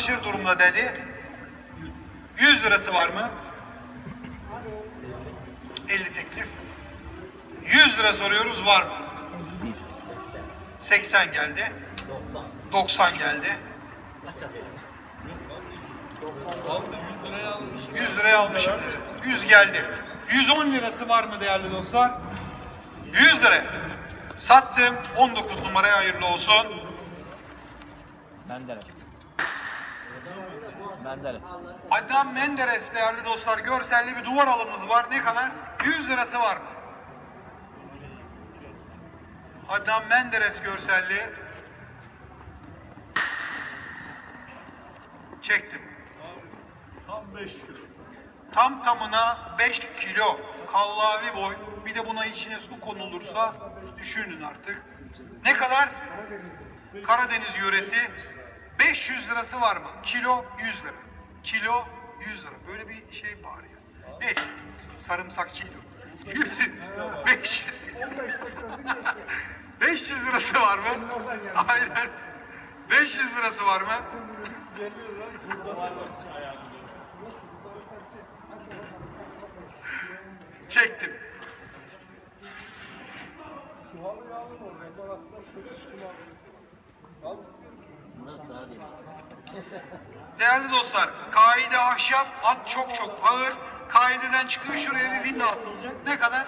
Aşırı durumda dedi. 100 lirası var mı? 50 teklif. 100 lira soruyoruz var mı? 80 geldi. 90 geldi. 100 liraya almışım. 100 geldi. 110 lirası var mı değerli dostlar? 100 lira. Sattım. 19 numaraya hayırlı olsun. Mendere. Mendere. Adnan Menderes değerli dostlar görselli bir duvar alımız var. Ne kadar? 100 lirası var mı? Adnan Menderes görselli. Çektim. Tam 5 kilo. Tam tamına 5 kilo kallavi boy. Bir de buna içine su konulursa düşünün artık. Ne kadar? Karadeniz yöresi 500 lirası var mı? Kilo 100 lira. Kilo 100 lira. Böyle bir şey var ya. Neyse. Sarımsak kilo. 500. 500 lirası var mı? Aynen. 500 lirası var mı? Çektim. Şu halıyı alın oradan. Ben atacağım. Şöyle üstüne Al. Değerli dostlar, kaide ahşap, at çok çok ağır. Kaideden çıkıyor şuraya bir villa atılacak. Ne kadar?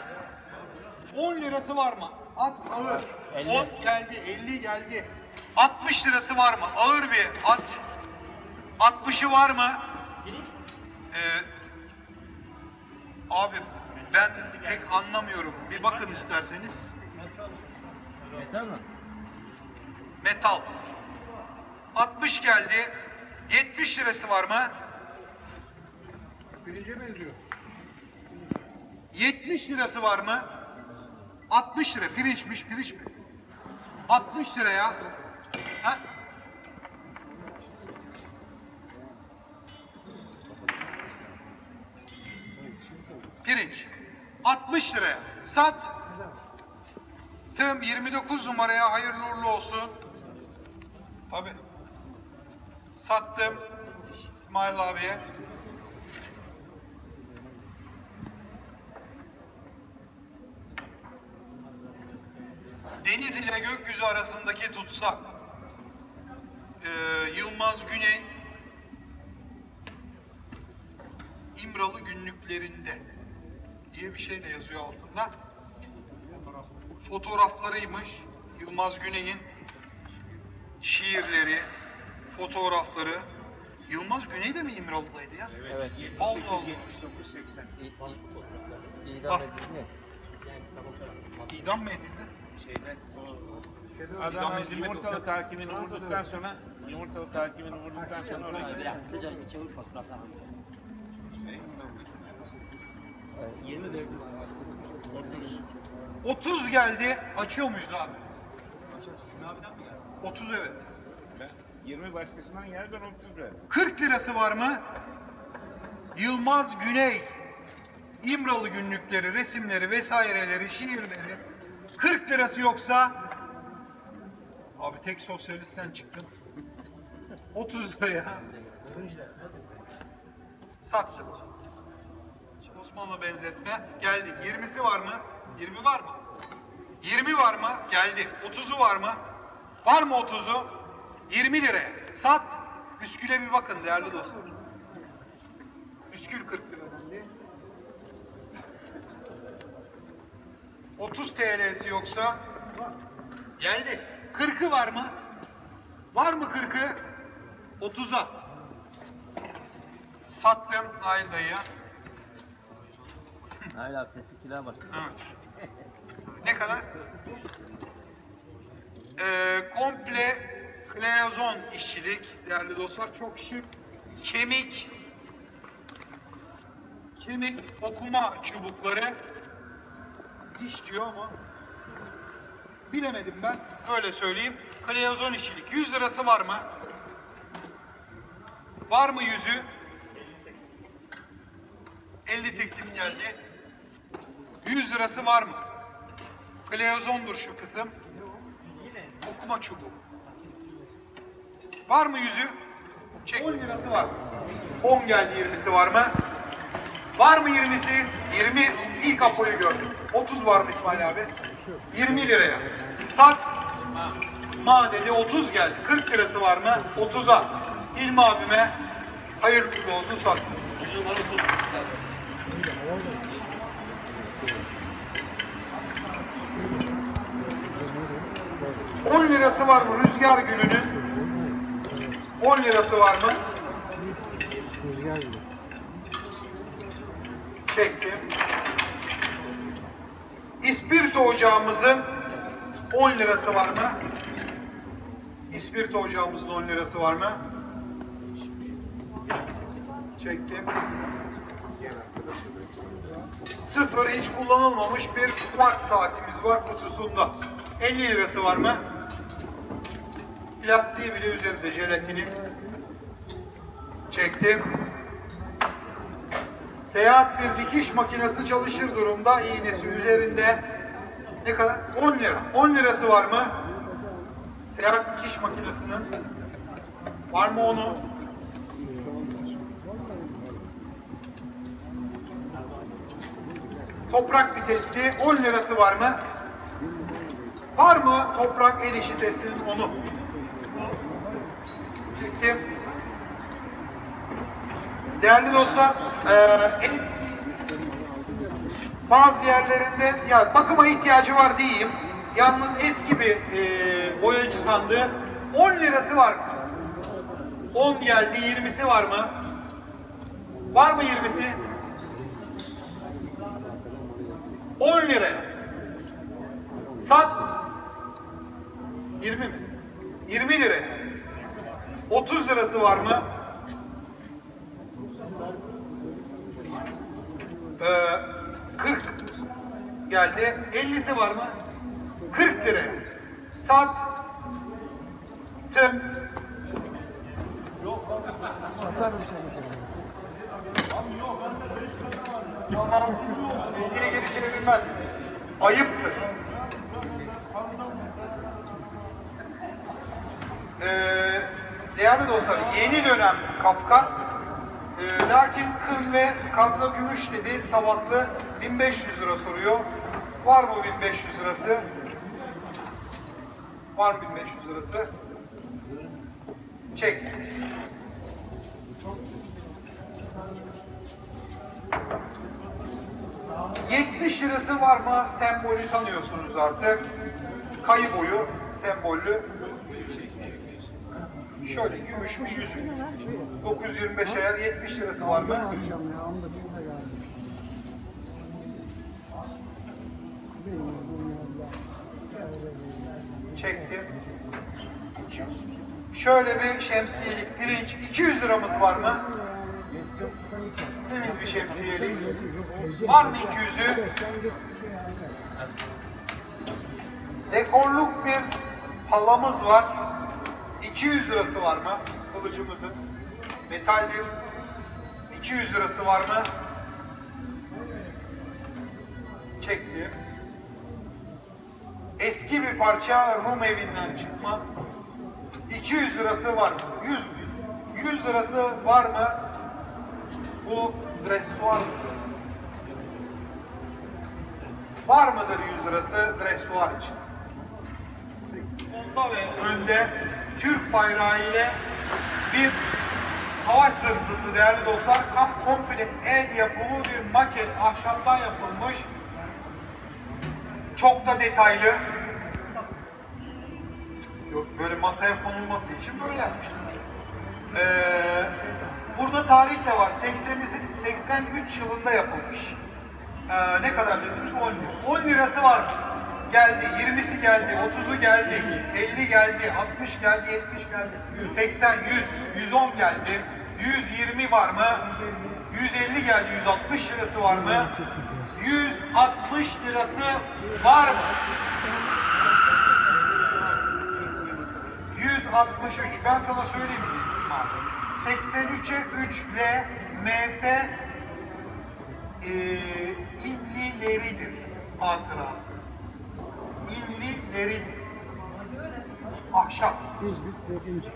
10 lirası var mı? At ağır. 50. 10 geldi, 50 geldi. 60 lirası var mı? Ağır bir at. 60'ı var mı? Ee, abi ben pek anlamıyorum. Bir bakın isterseniz. Yeter mi? Metal. 60 geldi. 70 lirası var mı? Pirince benziyor. 70 lirası var mı? 60 lira. Pirinçmiş, pirinç mi? 60 liraya. Ha? Pirinç. 60 liraya. Sat. Tım 29 numaraya hayırlı uğurlu olsun. Tabii. Sattım. İsmail abiye. Deniz ile gökyüzü arasındaki tutsak. Ee, Yılmaz Güney İmralı günlüklerinde diye bir şey de yazıyor altında. Fotoğraflarıymış. Yılmaz Güney'in şiirleri, fotoğrafları. Yılmaz Güney de mi İmralı'daydı ya? Evet. Allah Allah. 79-80. İ- i- İdam Bas. edildi mi? İdam mı edildi? Şeyden, Adana yumurtalık hakimini vurduktan sonra yumurtalık hakimini vurduktan sonra oraya Biraz hızlıca çevir fotoğrafı. Evet, 20 verdim. 30. 30 geldi. Açıyor muyuz abi? 30 evet. Ben 20 başkasından yer ben 30 verdim. 40 lirası var mı? Yılmaz Güney. İmralı günlükleri, resimleri vesaireleri, şiirleri. 40 lirası yoksa Abi tek sosyalist sen çıktın. 30 liraya. Sattım. Osmanlı benzetme geldi. 20'si var mı? 20 var mı? 20 var mı? Geldi. 30'u var mı? Var mı 30'u? 20 liraya. Sat. Üskül'e bir bakın değerli dostlar. Üskül 40 lira dendi. 30 TL'si yoksa geldi. 40'ı var mı? Var mı 40'ı? 30'a. Sattım Nail dayıya. Hayır abi tespikiler var. Evet. Ne kadar? Ee, komple kleozon işçilik değerli dostlar çok şık. Kemik kemik okuma çubukları diş diyor ama bilemedim ben. Öyle söyleyeyim. Kleozon işçilik. 100 lirası var mı? Var mı yüzü? 50 teklif geldi. 100 lirası var mı? Kleozondur şu kısım. Okuma çubuğu. Var mı yüzü? Çek. 10 lirası var. 10 geldi 20'si var mı? Var mı 20'si? 20 ilk Apo'yu gördüm. 30 var mı İsmail abi? 20 liraya. Sat. Ma dedi 30 geldi. 40 lirası var mı? 30'a. İlmi abime hayırlı olsun sat. 10 lirası var mı rüzgar gülünün? 10 lirası var mı? Rüzgar gibi. Çektim. İspirto ocağımızın 10 lirası var mı? İspirto ocağımızın 10 lirası var mı? Çektim. Sıfır hiç kullanılmamış bir watt saatimiz var kutusunda. 50 lirası var mı? Plastiği bile üzerinde jelatinin. Çektim. Seyahat bir dikiş makinesi çalışır durumda. iğnesi üzerinde. Ne kadar? 10 lira. 10 lirası var mı? Seyahat dikiş makinesinin. Var mı onu? Toprak vitesli 10 lirası var mı? Var mı toprak el testinin onu? Çektim. Değerli dostlar, eee, eski bazı yerlerinde ya bakıma ihtiyacı var diyeyim. Yalnız eski bir eee, boyacı sandığı 10 lirası var. 10 geldi, 20'si var mı? Var mı 20'si? 10 liraya. Sat. 20 mi? 20 liraya. 30 lirası var mı? Ee, 40 geldi. 50'si var mı? 40 liraya. Sat. Tüm. Satarım seni. Tamam. Geri geri çevirmez. Ayıptır. Ee, değerli dostlar, yeni dönem Kafkas. Ee, lakin kın ve kablo gümüş dedi sabahlı 1500 lira soruyor. Var mı 1500 lirası? Var mı 1500 lirası? Çek. ...70 lirası var mı? Sembolü tanıyorsunuz artık. Kayı boyu sembollü. Şöyle gümüşmüş yüzük. 925 eğer 70 lirası var mı? Çektim. 200. Şöyle bir şemsiyelik pirinç 200 liramız var mı? Temiz bir şemsiyelik. Var mı 200'ü? Dekorluk bir halamız var. 200 lirası var mı? Kılıcımızın. Metaldir. 200 lirası var mı? Çektim. Eski bir parça Rum evinden çıkma. 200 lirası var mı? 100 mü? 100 lirası var mı? Bu dressuar? Var mıdır 100 lirası dressuar için? Sonda ve önde Türk bayrağı ile bir savaş sırtısı değerli dostlar. Tam komple el yapımı bir maket ahşaptan yapılmış. Çok da detaylı. Yok böyle masaya konulması için böyle yapmışlar. Ee, burada tarih de var. 80, 83 yılında yapılmış. Ee, ne kadar dediniz? 10 lira. 10 lirası var. Geldi, 20'si geldi, 30'u geldi, 50 geldi, 60 geldi, 70 geldi, 80, 100, 110 geldi, 120 var mı? 150 geldi, 160 lirası var mı? 160 lirası var mı? 163. Ben sana söyleyeyim. 83'e 3 L MF e, inlileridir hatırası. İnlileridir. Ahşap.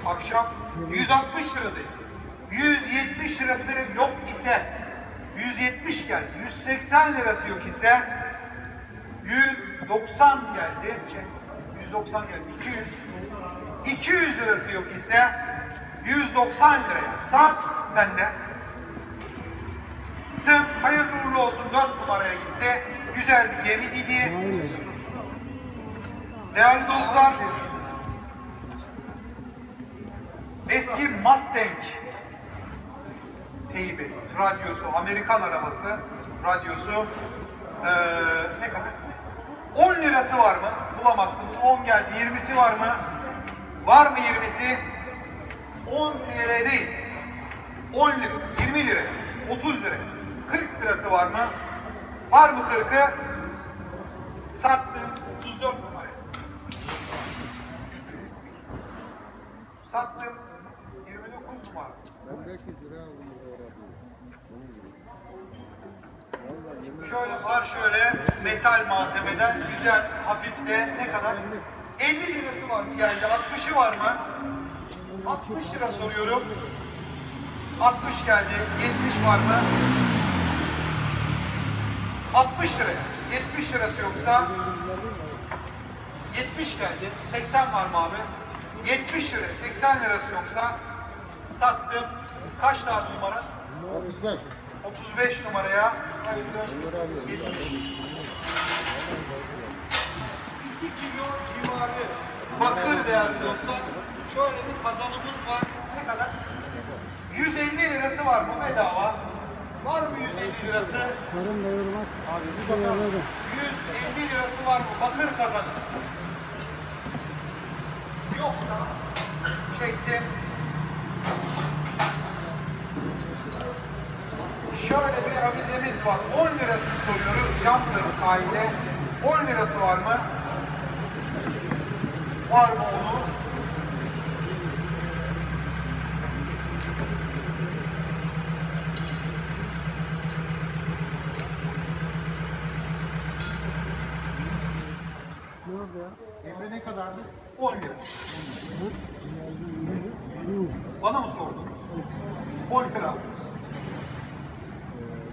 Ahşap 160 liradayız. 170 lirası yok ise 170 geldi. 180 lirası yok ise 190 geldi. Şey, 190 geldi. 200. 200 lirası yok ise 190 liraya. Saat sende. Tım hayırlı uğurlu olsun 4 numaraya gitti. Güzel bir gemi idi. Değerli dostlar, eski Mustang teybi, radyosu, Amerikan arabası, radyosu eee, ne kadar? 10 lirası var mı? Bulamazsınız. 10 geldi. 20'si var mı? Var mı 20'si? 10 TL'deyiz. 10 lira, 20 lira, 30 lira, 40 lirası var mı? Var mı 40'ı? Sattım 34 numara. Sattım 29 numara. Ben 500 lira aldım bu Şöyle var şöyle metal malzemeden güzel hafif de ne kadar? 50 lirası var geldi? 60'ı var mı? 60 lira soruyorum. 60 geldi. 70 var mı? 60 lira. 70 lirası yoksa 70 geldi. 80 var mı abi? 70 lira. 80 lirası yoksa sattım. Kaç tane numara? 35. 35 numaraya. 70. 2 kilo civarı bakır değerli dostlar. Şöyle bir kazanımız var. Ne kadar? 150 lirası var mı bedava? Var mı 150 lirası? Karım doyurmak. Abi bir bakalım. 150 lirası var mı? Bakır kazanı. Yoksa çektim. Şöyle bir avizemiz var. 10 lirasını soruyoruz. Camdır aile. 10 lirası var mı? Var mı onu? Ne oldu ya? Emre ne kadardı? 10 lira. Bana mı sordunuz? 10 lira.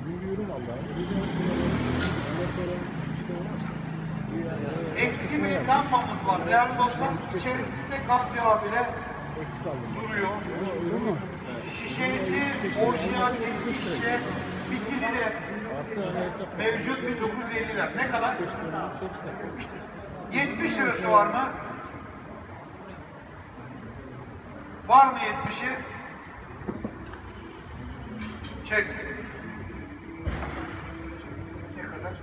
Yürüyorum valla. Eski bir lambamız var değerli dostlar. İçerisinde yağı bile eksik aldım. duruyor. Şişesi orijinal eski şişe. Bitili de hani mevcut 1950'ler. Ne kadar? Şey çıkarttım. 70 lirası var mı? Var mı 70'i? Çek. Ne kadar?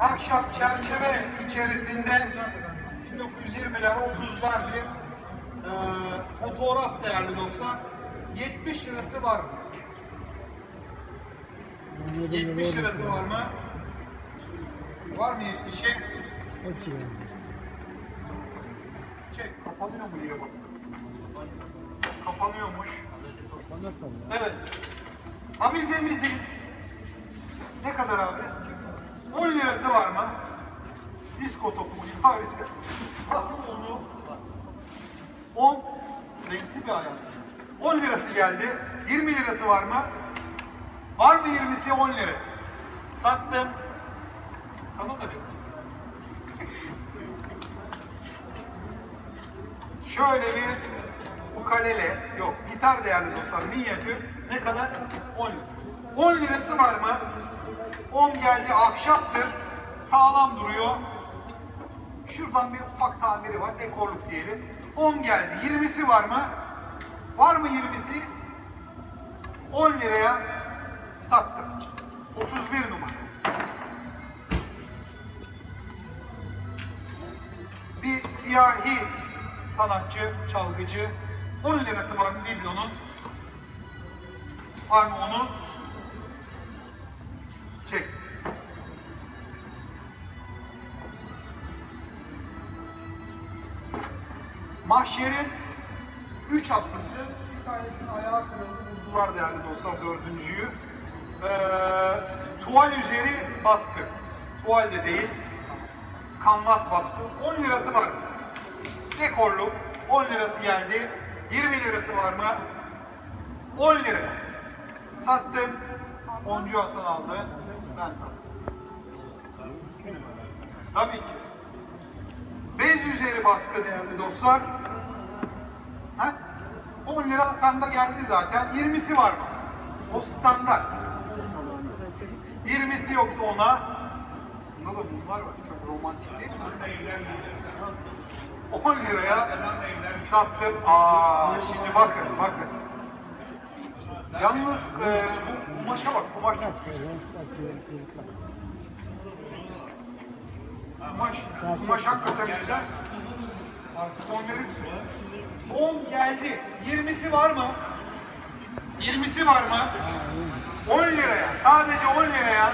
Ahşap çerçeve içerisinde 1920'ler 30'lar bir e, fotoğraf değerli dostlar. 70 lirası var mı? 70 lirası var mı? Var mı 70'i? Hepsi. Kapanıyor mu diye bak. Kapanıyormuş. Evet. Avizemizin ne kadar abi? 10 lirası var mı? Disko topu. Bakın onu 10 renkli bir hayat. 10 lirası geldi. 20 lirası var mı? Var mı 20'si 10 lira? Sattım. Sana da benziyor. Şöyle bir ukalele, yok gitar değerli dostlar, minyatür ne kadar? 10 lira. 10 lirası var mı? 10 geldi ahşaptır, sağlam duruyor. Şuradan bir ufak tamiri var, dekorluk diyelim. 10 geldi, 20'si var mı? Var mı 20'si? 10 liraya sattım. 31 numara. bir siyahi sanatçı, çalgıcı 10 lirası var biblonun? Var mı onun? Çek. Mahşerin 3 haftası bir tanesinin ayağı kırıldı buldular değerli dostlar dördüncüyü. Ee, tuval üzeri baskı. Tuval de değil. kanvas baskı 10 lirası var. Dekorlu 10 lirası geldi. 20 lirası var mı? 10 lira. Sattım. Oncu Hasan aldı. Ben sattım. Tabii ki. Bez üzeri baskı değerli dostlar. Ha? 10 lira Hasan'da geldi zaten. 20'si var mı? O standart. 20'si yoksa ona. Bunda da bunlar var. Çok romantik değil mi? 10 liraya sattım. Aa, şimdi bakın, bakın. Yalnız e, bu kumaşa bak, kumaş çok güzel. Kumaş, kumaş hakikaten güzel. Artık 10 verir misin? 10 geldi. 20'si var mı? 20'si var mı? 10 liraya. Sadece 10 liraya.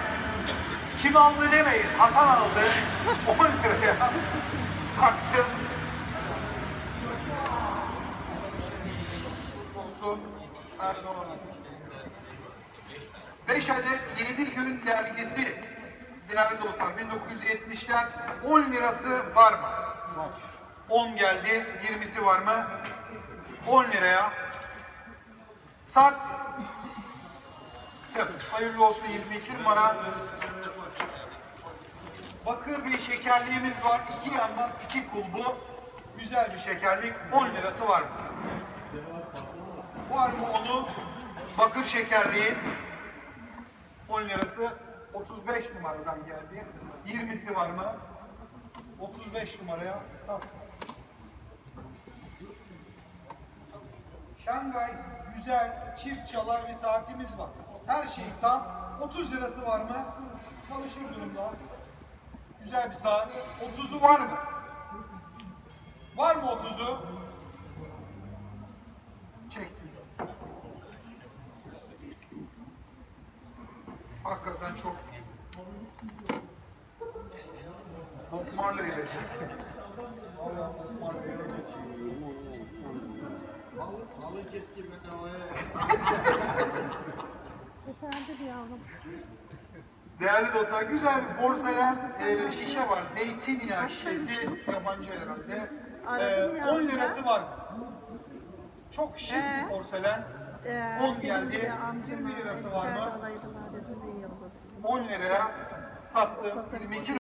Kim aldı demeyin. Hasan aldı. 10 liraya. Sattım. Olsun. Erdoğan. 5 adet 7 gün dergisi değerli dostlar 1970'ten 10 lirası var mı? Var. 10 geldi. 20'si var mı? 10 liraya. Sat. Tabii, hayırlı olsun 22 numara. Bakır bir şekerliğimiz var. İki yandan iki kulbu. Güzel bir şekerlik. 10 lirası var mı? Var mı onu? Bakır şekerliği. 10 lirası 35 numaradan geldi. 20'si var mı? 35 numaraya sat. Şangay güzel çift çalar bir saatimiz var. Her şey tam. 30 lirası var mı? Çalışır durumda. Güzel bir saat. 30'u var mı? Var mı 30'u? Hakikaten çok Bob Marley ile Bob Marley ile Efendim yavrum. Değerli dostlar, güzel bir porselen e, şişe var. Zeytinyağı şişesi, yabancı herhalde. E, ya. 10 lirası var. Çok şık Ee? bir porselen. Ee, 10 geldi. benim de amcam 20 lirası var mı? 10 liraya sattım. 22